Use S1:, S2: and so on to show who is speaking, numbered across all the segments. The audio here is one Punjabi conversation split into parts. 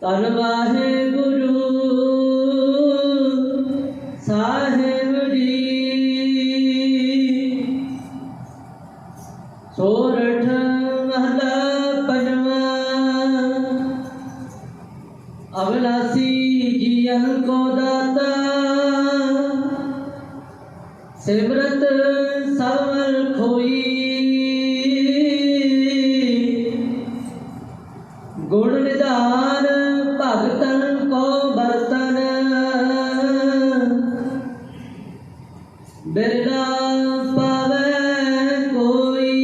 S1: ਧੰਨ ਵਾਹਿਗੁਰੂ ਸਾਹਿਬ ਜੀ ਸੋਰਠ ਮਹਲਾ ਪੰਜਵਾ ਅਵਲਾਸੀ ਜੀਵਨ ਕੋ ਦਾਤਾ ਸਿਮਰਤ ਸਵਲ ਖੋਈ ਬਿਰਲਾ ਪਾਵੇ ਕੋਈ।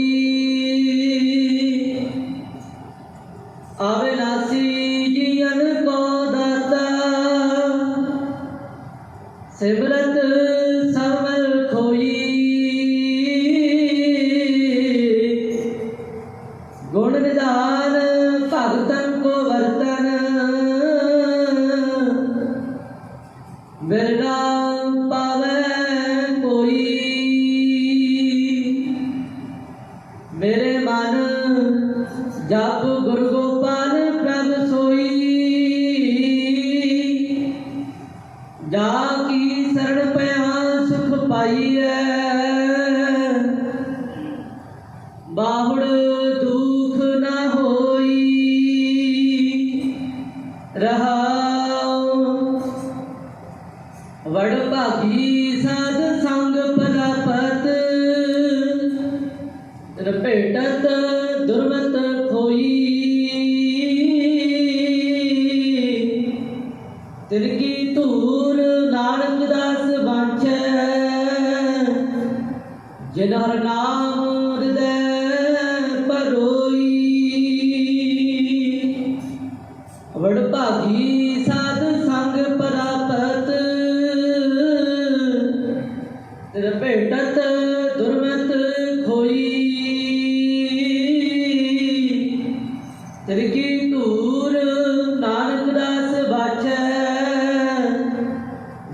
S1: ਅਵਿਨਾਸੀ ਜੀਵਨ ਕੋ ਦਾਤਾ, ਸਿਮਰਤ ਸਵਲ ਖੋਈ। ਗੁਣ ਨਿਧਾਨ ਭਗਤਨ ਕੋ ਵਰਤਨ, ਬਿਰਲਾ ਜਪ ਗੁਰ ਗੋਪਾਲ ਪ੍ਰਭ ਸੋਈ। ਜਾ ਕੀ ਸਰਣ ਪਿਆ ਸੁਖ ਪਾਈਐ। ਬਾਹੁੜ ਦੁਖ ਨਾ ਹੋਈ। ਰਹਾਉ। ਵੜ ਭਾਗੀ ਸਾਧ ਸੰਗ ਪਰਾਪਤ। ਰਪੇਟਤ ਦੁਰਮਤ ਖੋਈ। ਤਿਲ ਧੂਰ ਨਾਨਕ ਦਾਸ ਬਾਂਛੈ ਜਿਨ ਹਰ ਨਾਮ ਹਿਰਦੈ ਪਰੋਈ ਵਡ ਭਾਗੀ ਸਾਧ